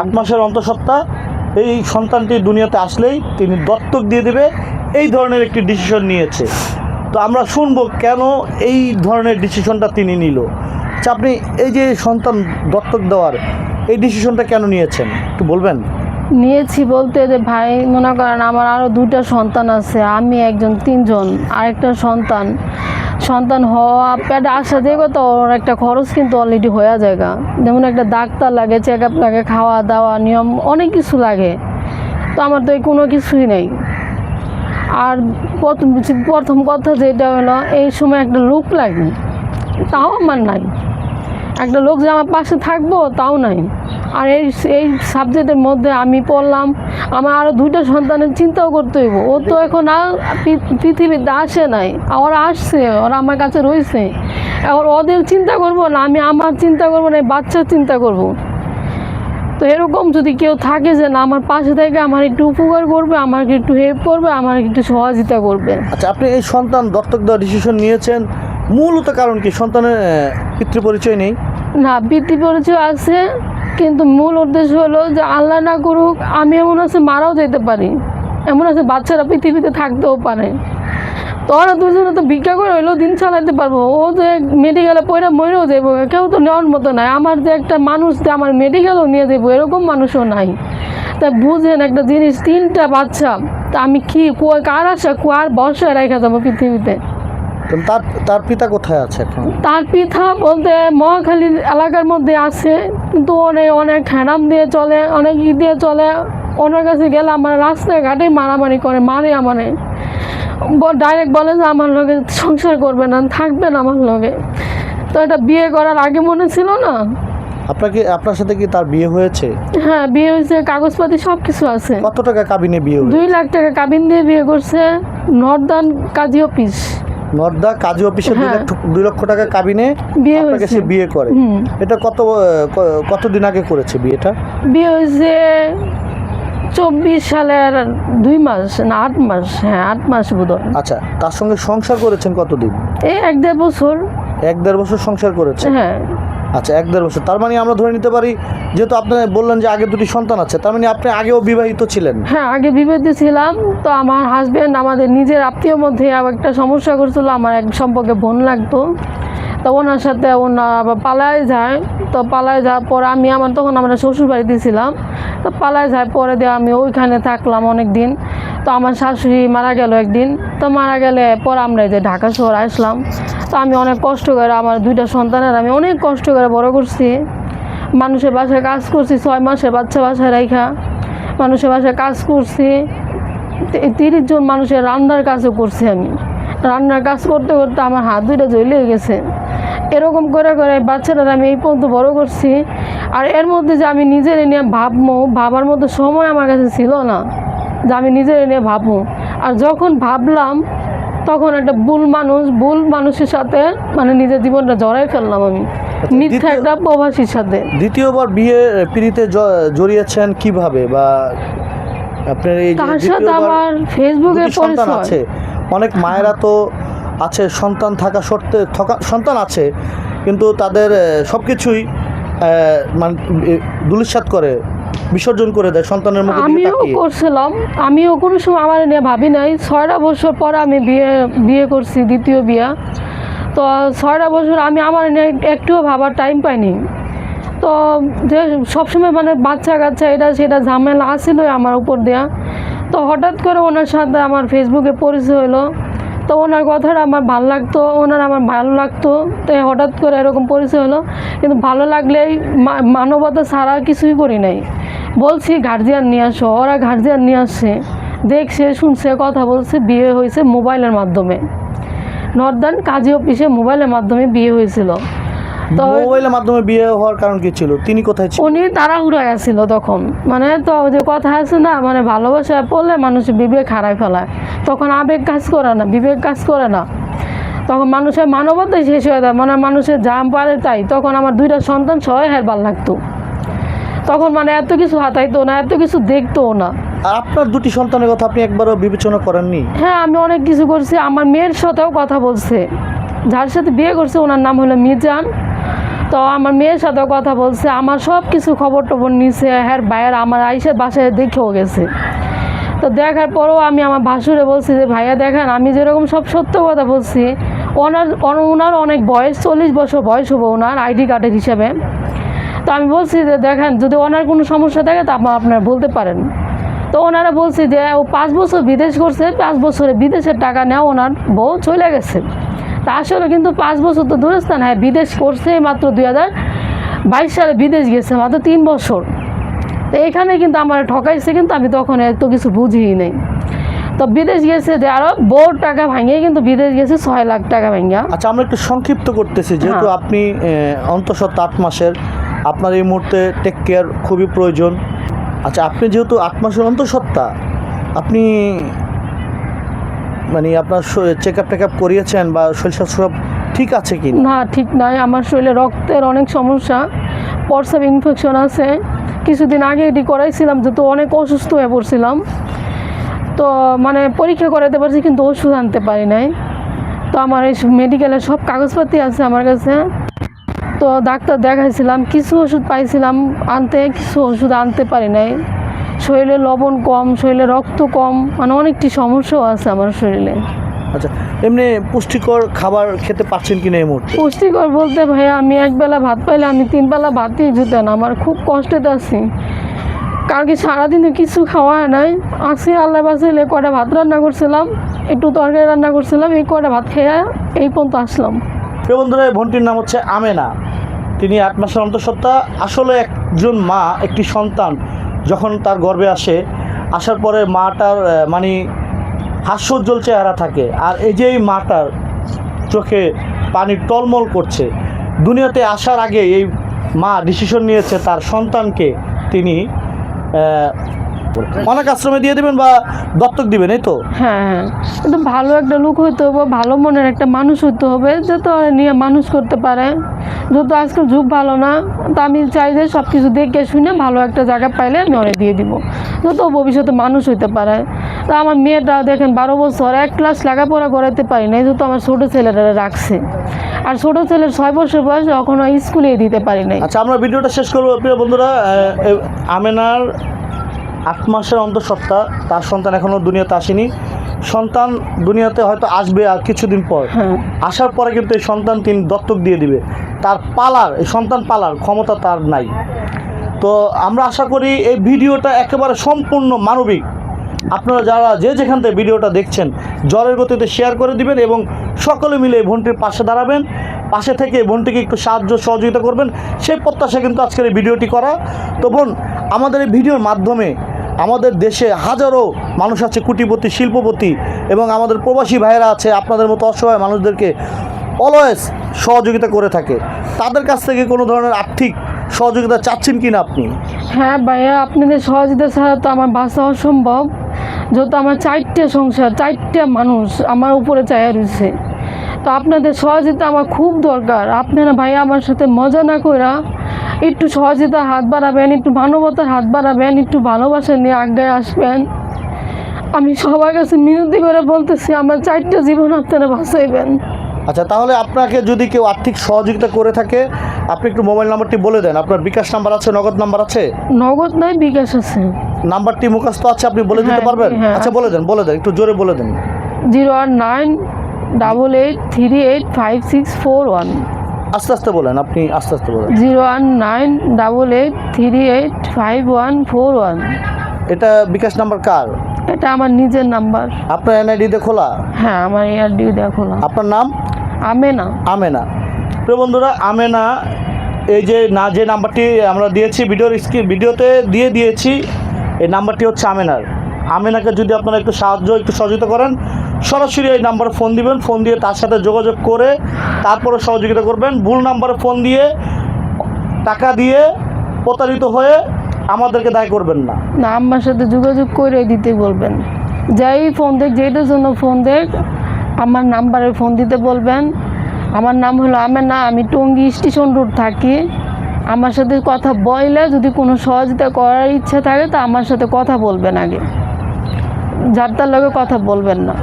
আট মাসের অন্তঃসত্ত্বা এই সন্তানটি দুনিয়াতে আসলেই তিনি দত্তক দিয়ে দেবে, এই ধরনের একটি ডিসিশন নিয়েছে। তো আমরা শুনব কেন এই ধরনের ডিসিশনটা তিনি নিল। আচ্ছা আপনি এই যে সন্তান দত্তক দেওয়ার, এই ডিসিশনটা কেন নিয়েছেন? একটু বলবেন? নিয়েছি বলতে যে ভাই, মনে করেন আমার আরও দুটা সন্তান আছে, আমি একজন, তিনজন, আরেকটা সন্তান। সন্তান হওয়া প্যাড আসা দেখো তো ওর একটা খরচ কিন্তু অলরেডি হয়ে যায়গা যেমন একটা ডাক্তার লাগে চেক আপ লাগে, খাওয়া দাওয়া, নিয়ম, অনেক কিছু লাগে। তো আমার তো এই কোনো কিছুই নেই। আর প্রথম প্রথম কথা যেটা হলো, এই সময় একটা লোক লাগে। তাও আমার নাই। একটা লোক যে আমার পাশে থাকব, তাও নাই। আর এই এই সাবজেক্টের মধ্যে আমি পড়লাম আমার আরও দুইটা সন্তানের চিন্তাও করতে হইব। ও তো এখন আর পৃথিবীতে আসে নাই। ওরা আসছে ওরা আমার কাছে রয়েছে এবার ওদের চিন্তা করব না আমি আমার চিন্তা করব না এই বাচ্চার চিন্তা করব। তো এরকম যদি কেউ থাকে যে না আমার পাশে থেকে আমার একটু উপকার করবে আমাকে একটু হেল্প করবে আমার একটু সহযোগিতা করবে। আচ্ছা আপনি এই সন্তান দত্তক দেওয়ার ডিসিশন নিয়েছেন। মূলত কারণ কি? সন্তানের পিতৃ পরিচয় নেই? না বৃত্তি পরিচয় আছে কিন্তু মূল উদ্দেশ্য হলো যে আল্লাহ না করুক, আমি এমন আছে মারাও যেতে পারি। এমন আছে বাচ্চারা পৃথিবীতে থাকতেও পারে। তো ওরা দুজনে তো ভিক্ষা করে হইলেও দিন চালাতে পারব। ও যে মেডিকেলে পয়রা মরেও যাব কেউ তো নেওয়ার মতো নাই। আমার যে একটা মানুষ যে আমার মেডিকেলও নিয়ে যাব এরকম মানুষও নাই। তা বুঝেন একটা জিনিস, তিনটা বাচ্চা, তা আমি কি কার আশা কার বর্ষায় রেখে যাব পৃথিবীতে? তার তার পিতা কোথায় আছে এখন? তার পিতা বলতে মহাখালী এলাকার মধ্যে আছে কিন্তু অনেক অনেক হ্যারাম দিয়ে চলে অনেক ই দিয়ে চলে। ওনার কাছে গেলে আমার রাস্তাঘাটে মারামারি করে মারে আমারে। ডাইরেক্ট বলে যে আমার লগে সংসার করবে না থাকবে না আমার লগে। তো এটা বিয়ে করার আগে মনে ছিল না? আপনাকে আপনার সাথে কি তার বিয়ে হয়েছে? হ্যাঁ বিয়ে হয়েছে কাগজপাতি সব কিছু আছে। কত টাকা কাবিনে বিয়ে দুই লাখ টাকা কাবিন দিয়ে বিয়ে করছে নর্দার্ন কাজী অফিস। নর্দা কাজী অফিসে দুই হ্যাঁ। লক্ষ টাকা কাবিনে বিয়ে আপনাকে সে বিয়ে করে। এটা কত কতদিন আগে করেছে বিয়েটা? বিয়ে হয়েছে চব্বিশ সালের দুই মাস না আট মাস হ্যাঁ আট মাস বোধ আচ্ছা তার সঙ্গে সংসার করেছেন কতদিন? এই এক দেড় বছর। এক দেড় বছর সংসার করেছে হ্যাঁ। আচ্ছা এক দেড় বছর। তার মানে আমরা ধরে নিতে পারি যেহেতু আপনি বললেন যে আগে দুটি সন্তান আছে, তার মানে আপনি আগেও বিবাহিত ছিলেন। হ্যাঁ আগে বিবাহিত ছিলাম, তো আমার হাজব্যান্ড আমাদের নিজের আত্মীয় মধ্যে একটা সমস্যা করছিল, আমার এক সম্পর্কে বোন লাগতো। তো ওনার সাথে ওনার পালায় যায়, তো পালায় যাওয়ার পর আমি আমার তখন আমরা শ্বশুর বাড়িতে ছিলাম, তো পালায় যায় পরে দিয়ে আমি ওইখানে থাকলাম অনেক দিন তো আমার শাশুড়ি মারা গেল একদিন, তো মারা গেলে পর আমরা এই যে ঢাকা শহর আসলাম। তো আমি অনেক কষ্ট করে আমার দুইটা সন্তানের আমি অনেক কষ্ট করে বড় করছি। মানুষের বাসায় কাজ করছি, ছয় মাসের বাচ্চা বাসায় রাইখা। মানুষের বাসায় কাজ করছি। তিরিশ জন মানুষের রান্নার কাজও করছি আমি। রান্নার কাজ করতে করতে আমার হাত দুইটা জ্বলে গেছে। এরকম করে করে বাচ্চারা আমি এই পর্যন্ত বড় করছি। আর এর মধ্যে যে আমি নিজের নিয়ে ভাববো, ভাবার মতো সময় আমার কাছে ছিল না। যে আমি নিজের নিয়ে ভাববো। আর যখন ভাবলাম তখন একটা ভুল মানুষ ভুল মানুষের সাথে মানে নিজের জীবনটা জড়াই ফেললাম আমি। মিথ্যা একটা প্রবাসীর সাথে। দ্বিতীয়বার বিয়ে পিড়িতে জড়িয়েছেন কীভাবে? বা আপনার এই তার সাথে আমার ফেসবুকে পরিচয়। আছে। অনেক মায়েরা তো আছে সন্তান থাকা সত্ত্বে থকা সন্তান আছে কিন্তু তাদের সব কিছুই মানে দুলিশাত করে। বিসর্জন করে দেয় সন্তানের মুখে আমিও করছিলাম। আমিও কোনো সময় আমার নিয়ে ভাবি নাই। ছয়টা বছর পর আমি বিয়ে বিয়ে করছি দ্বিতীয় বিয়া। তো ছয়টা বছর আমি আমার নিয়ে একটুও ভাবার টাইম পাইনি। তো যে সবসময় মানে বাচ্চা কাচ্চা এটা সেটা ঝামেলা আসছিলই আমার উপর দেয়া। তো হঠাৎ করে ওনার সাথে আমার ফেসবুকে পরিচয় হলো তো ওনার কথাটা আমার ভালো লাগতো, ওনার আমার ভালো লাগতো। তো হঠাৎ করে এরকম পরিচয় হলো। কিন্তু ভালো লাগলেই মানবতা ছাড়া কিছুই করি নাই। বলছি, গার্জিয়ান নিয়ে আসো। ওরা গার্জিয়ান নিয়ে আসছে। দেখছে, শুনছে, কথা বলছে, বিয়ে হয়েছে মোবাইলের মাধ্যমে। নর্দার্ন কাজী অফিসে মোবাইলের মাধ্যমে বিয়ে হয়েছিল। তো মোবাইলের মাধ্যমে বিয়ে হওয়ার কারণ কি ছিল? তিনি কোথায় ছিলেন? উনি তাড়াহুড়ায় আসছিল তখন। মানে তো যে কথা আছে না মানে ভালোবাসা পড়লে মানুষের বিবেক হারায় ফেলায়। তখন আবেগ কাজ করে না বিবেক কাজ করে না। তখন মানুষের মানবতাই শেষ হয়ে যায়। মানে মানুষের যা পারে তাই। তখন আমার দুইটা সন্তান সবাই হেরবার লাগতো। তখন মানে এত কিছু হাতাইতো না এত কিছু দেখতো না। আপনার দুটি সন্তানের কথা আপনি একবারও বিবেচনা করেননি? হ্যাঁ আমি অনেক কিছু করছি। আমার মেয়ের সাথেও কথা বলছে। যার সাথে বিয়ে করছে ওনার নাম হলো মিজান। তো আমার মেয়ের সাথে কথা বলছে, আমার সব কিছু খবর টবর নিছে হ্যাঁ ভাইয়ার আমার আইসে বাসায় দেখেও গেছে। তো দেখার পরেও আমি আমার ভাসুরে বলছি যে, ভাইয়া দেখেন, আমি যেরকম সব সত্য কথা বলছি, ওনার, ওন- ওনার অনেক বয়স, চল্লিশ বছর বয়স হব ওনার আইডি কার্ডের হিসাবে। তো আমি বলছি যে, দেখেন, যদি ওনার কোনো সমস্যা থাকে, তা আপনি, আপনারা বলতে পারেন। তো ওনারা বলছি যে, ও পাঁচ বছর বিদেশ করছে, পাঁচ বছরে বিদেশের টাকা নেওয়া ওনার বউ চলে গেছে। তা আসলে কিন্তু পাঁচ বছর তো দূরস্থান। হ্যাঁ বিদেশ করছে মাত্র দুই হাজার বাইশ সালে বিদেশ গেছে মাত্র তিন বছর। তো এখানে কিন্তু আমার ঠকাইছে কিন্তু আমি তখন এত কিছু বুঝিই নেই। তো বিদেশ গেছে যে আরও বউর টাকা ভাঙিয়ে কিন্তু বিদেশ গেছে ছয় লাখ টাকা ভাঙিয়া। আচ্ছা আমরা একটু সংক্ষিপ্ত করতেছি যেহেতু হ্যাঁ। আপনি অন্তঃসত্ত্বা আট মাসের আপনার এই মুহূর্তে টেক কেয়ার খুবই প্রয়োজন। আচ্ছা আপনি যেহেতু আট মাসের অন্তঃসত্ত্বা আপনি মানে আপনার চেক আপ টেক আপ করিয়েছেন বা শরীর স্বাস্থ্য সব ঠিক আছে কি না, ঠিক নয় আমার শরীরে রক্তের অনেক সমস্যা। পরসাব ইনফেকশন আছে। কিছুদিন আগে এটি করাইছিলাম, যেহেতু অনেক অসুস্থ হয়ে পড়ছিলাম। তো মানে পরীক্ষা করাতে পারছি, কিন্তু ওষুধ আনতে পারি নাই। তো আমার এই মেডিকেলের সব কাগজপাতি আছে আমার কাছে। তো ডাক্তার দেখাইছিলাম, কিছু ওষুধ পাইছিলাম আনতে, কিছু ওষুধ আনতে পারি নাই। শরীরে লবণ কম শরীরে রক্ত কম মানে অনেকটি সমস্যাও আছে আমার শরীরে। আচ্ছা এমনি পুষ্টিকর খাবার খেতে পারছেন কিনা এই মুহূর্তে? পুষ্টিকর বলতে ভাই আমি একবেলা ভাত পাইলে আমি তিন বেলা ভাতই জুতেন আমার খুব কষ্টেতে আছি। কালকে সারাদিনে কিছু খাওয়া হয় নাই আসি আল্লাহ বাসাইলে কটা ভাত রান্না করছিলাম একটু তরকারি রান্না করছিলাম এই কটা ভাত খেয়ে এই পর্যন্ত আসলাম। প্রিয় বন্ধুরা বোনটির নাম হচ্ছে আমেনা। তিনি আট মাসের অন্তঃসত্ত্বা আসলে একজন মা একটি সন্তান। যখন তার গর্বে আসে, আসার পরে মাটার মানে হাস্যোজ্জ্বল চেহারা থাকে। আর এই যে এই মাটার চোখে পানি টলমল করছে, দুনিয়াতে আসার আগে এই মা ডিসিশন নিয়েছে তার সন্তানকে তিনি অনাথ আশ্রমে দিয়ে দেবেন বা দত্তক দিবেন এই তো? হ্যাঁ হ্যাঁ। কিন্তু ভালো একটা লোক হইতে হবে ভালো মনের একটা মানুষ হইতে হবে যত নিয়ে মানুষ করতে পারে। যত আজকাল যুগ ভালো না তো আমি চাই যে সব কিছু দেখে শুনে ভালো একটা জায়গা পাইলে আমি অনেক দিয়ে দিব। যত ভবিষ্যতে মানুষ হইতে পারে। তা আমার মেয়েটা দেখেন বারো বছর এক ক্লাস লেখাপড়া করাইতে পারি না যেহেতু আমার ছোটো ছেলেরা রাখছে। আর ছোটো ছেলের ছয় বছর বয়স এখনও স্কুলে দিতে পারি নাই। আচ্ছা আমরা ভিডিওটা শেষ করব প্রিয় বন্ধুরা। আমেনার আট মাসের অন্তঃসত্ত্বা তার সন্তান এখনও দুনিয়াতে আসেনি। সন্তান দুনিয়াতে হয়তো আসবে আর কিছুদিন পর। হ্যাঁ। আসার পরে কিন্তু এই সন্তান তিনি দত্তক দিয়ে দিবে। তার পালার এই সন্তান পালার ক্ষমতা তার নাই। তো আমরা আশা করি এই ভিডিওটা একেবারে সম্পূর্ণ মানবিক। আপনারা যারা যে যেখান থেকে ভিডিওটা দেখছেন জলের গতিতে শেয়ার করে দিবেন এবং সকলে মিলে এই বোনটির পাশে দাঁড়াবেন। পাশে থেকে বোনটিকে একটু সাহায্য সহযোগিতা করবেন। সেই প্রত্যাশা কিন্তু আজকের এই ভিডিওটি করা। তো বোন আমাদের এই ভিডিওর মাধ্যমে আমাদের দেশে হাজারো মানুষ আছে কুটিপতি শিল্পপতি এবং আমাদের প্রবাসী ভাইয়েরা আছে, আপনাদের মতো অসহায় মানুষদেরকে অলওয়েজ সহযোগিতা করে থাকে। তাদের কাছ থেকে কোনো ধরনের আর্থিক সহযোগিতা চাচ্ছেন কি না আপনি? হ্যাঁ ভাইয়া, আপনাদের সহযোগিতা ছাড়া তো আমার বাঁচা অসম্ভব। যেহেতু আমার চারটে সংসার, চারটে মানুষ আমার উপরে চায়া রয়েছে। তো আপনাদের সহযোগিতা আমার খুব দরকার। আপনারা ভাইয়া আমার সাথে মজা না কইরা একটু সহযোগিতার হাত বাড়াবেন একটু মানবতার হাত বাড়াবেন একটু ভালোবাসা নিয়ে আগে আসবেন। আমি সবার কাছে মিনতি করে বলতেছি আমার চারটে জীবন আপনারা বাঁচাইবেন। আচ্ছা তাহলে আপনাকে যদি কেউ আর্থিক সহযোগিতা করে থাকে আপনি একটু মোবাইল নাম্বারটি বলে দেন। আপনার বিকাশ নাম্বার আছে নগদ নাম্বার আছে? নগদ নয় বিকাশ আছে। নাম্বারটি মুখস্থ আছে আপনি বলে দিতে হ্যাঁ, পারবেন? হ্যাঁ। আচ্ছা বলে দেন বলে দেন একটু জোরে বলে দেন। Zero one nine double eight three eight five six four one. আস্তে আস্তে বলেন আপনি আস্তে আস্তে বলেন। Zero one nine double eight three eight five one four one. এটা বিকাশ নাম্বার কার? এটা আমার নিজের নাম্বার। আপনার এনআইডিতে খোলা? হ্যাঁ আমার দেখো না আপনার নাম? আমেনা। আমেনা। প্রিয় বন্ধুরা আমেনা এই যে না যে নাম্বারটি আমরা দিয়েছি ভিডিওর স্ক্রিন ভিডিওতে দিয়ে দিয়েছি এই নাম্বারটি হচ্ছে আমেনার। আমেনাকে যদি আপনারা একটু সাহায্য, একটু সহযোগিতা করেন, সরাসরি এই নাম্বারে ফোন দিবেন, ফোন দিয়ে তার সাথে যোগাযোগ করে তারপরে সহযোগিতা করবেন। ভুল নাম্বারে ফোন দিয়ে টাকা দিয়ে প্রতারিত হয়ে আমাদেরকে দায় করবেন না। না আমার সাথে যোগাযোগ করে দিতে বলবেন। যাই ফোন দেখ যেটার জন্য ফোন দেখ, আমার নাম্বারে ফোন দিতে বলবেন। আমার নাম হলো আমেনা, আমি টঙ্গী স্টেশন রোড থাকি। আমার সাথে কথা বললে যদি কোনো সহযোগিতা করার ইচ্ছা থাকে, তা আমার সাথে কথা বলবেন আগে। যার তার লগে কথা বলবেন না।